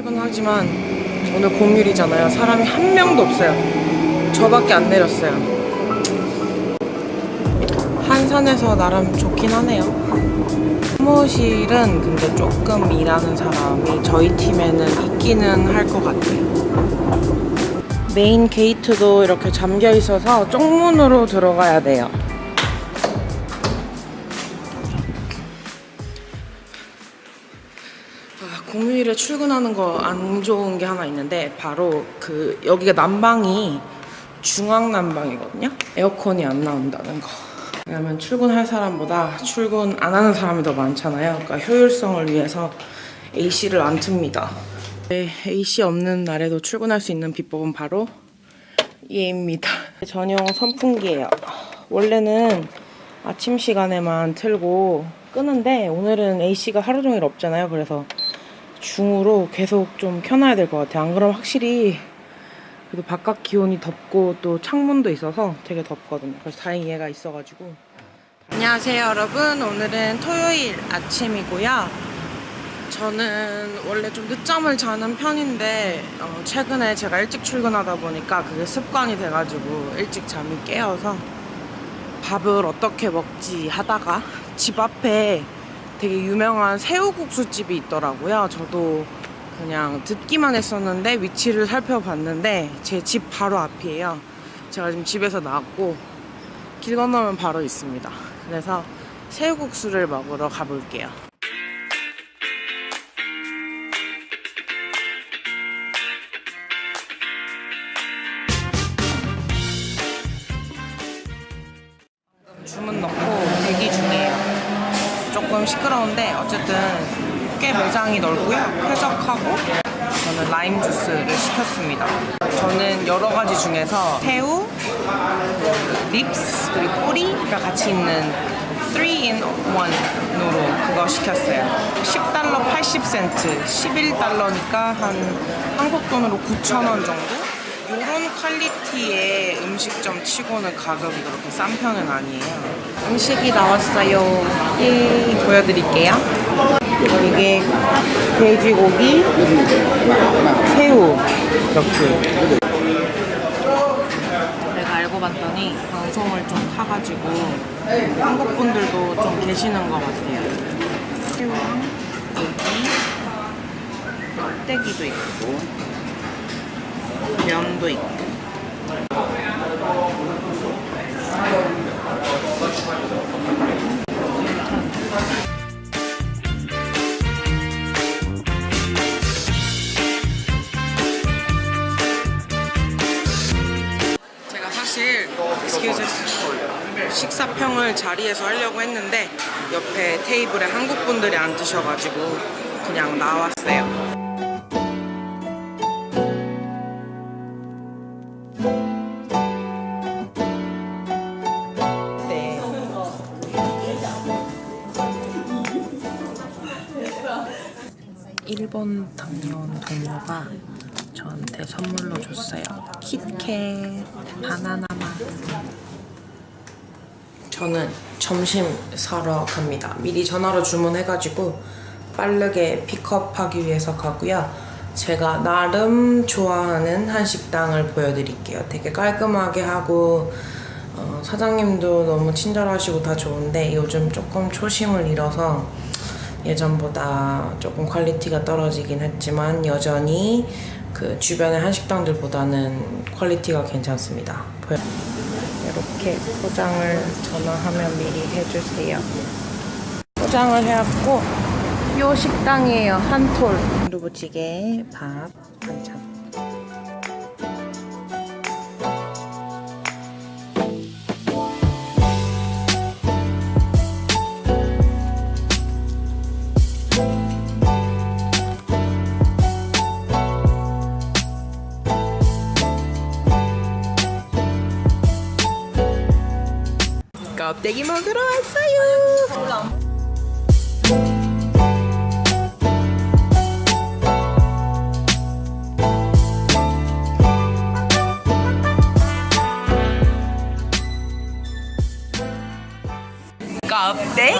출근하지만 오늘 공휴일이잖아요. 사람이 한 명도 없어요. 저밖에 안 내렸어요. 한산에서 나름 좋긴 하네요. 사무실은 근데 조금 일하는 사람이 저희 팀에는 있기는 할 것 같아요. 메인 게이트도 이렇게 잠겨 있어서 쪽문으로 들어가야 돼요. 공휴일에 출근하는 거 안 좋은 게 하나 있는데 바로 그 여기가 난방이 중앙 난방이거든요. 에어컨이 안 나온다는 거. 왜냐면 출근할 사람보다 출근 안 하는 사람이 더 많잖아요. 그러니까 효율성을 위해서 AC를 안 틉니다. 네, AC 없는 날에도 출근할 수 있는 비법은 바로 얘입니다. 전용 선풍기예요. 원래는 아침 시간에만 틀고 끄는데 오늘은 AC가 하루 종일 없잖아요. 그래서 중으로 계속 좀 켜놔야 될 것 같아요. 안 그러면 확실히 그래도 바깥 기온이 덥고 또 창문도 있어서 되게 덥거든요. 그래서 다행히 얘가 있어가지고. 안녕하세요, 여러분. 오늘은 토요일 아침이고요. 저는 원래 좀 늦잠을 자는 편인데 어, 최근에 제가 일찍 출근하다 보니까 그게 습관이 돼가지고 일찍 잠이 깨어서 밥을 어떻게 먹지 하다가 집 앞에 되게 유명한 새우국수 집이 있더라고요. 저도 그냥 듣기만 했었는데 위치를 살펴봤는데 제 집 바로 앞이에요. 제가 지금 집에서 나왔고 길 건너면 바로 있습니다. 그래서 새우국수를 먹으러 가볼게요. 조금 시끄러운데 어쨌든 꽤 매장이 넓고요. 쾌적하고 저는 라임 주스를 시켰습니다. 저는 여러 가지 중에서 새우, 그 립스 그리고 꼬리가 같이 있는 3in 1으로 그거 시켰어요. 10달러 80센트, 11달러니까 한 한국 돈으로 9,000원 정도? 이런 퀄리티의 음식점 치고는 가격이 그렇게 싼 편은 아니에요. 음식이 나왔어요. 예, 보여드릴게요. 이게 돼지고기, 새우 이렇게. 내가 알고 봤더니 방송을 좀 타가지고 한국 분들도 좀 계시는 것 같아요. 새우랑 고기, 껍데기도 있고. 면도 있고 제가 사실 us, 식사평을 자리에서 하려고 했는데 옆에 테이블에 한국 분들이 앉으셔가지고 그냥 나왔어요. 일본 당뇨 동료가 저한테 선물로 줬어요. 키캣 바나나 맛. 저는 점심 사러 갑니다. 미리 전화로 주문해가지고 빠르게 픽업하기 위해서 가고요. 제가 나름 좋아하는 한식당을 보여드릴게요. 되게 깔끔하게 하고 어, 사장님도 너무 친절하시고 다 좋은데 요즘 조금 초심을 잃어서 예전보다 조금 퀄리티가 떨어지긴 했지만 여전히 그 주변의 한식당들보다는 퀄리티가 괜찮습니다. 이렇게 포장을 전화하면 미리 해주세요. 포장을 해왔고 요 식당이에요. 한톨 두부찌개, 밥, 반찬. 껍데기 먹으러 왔어요. 껍데기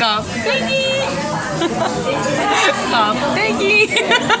껍데기 껍데기.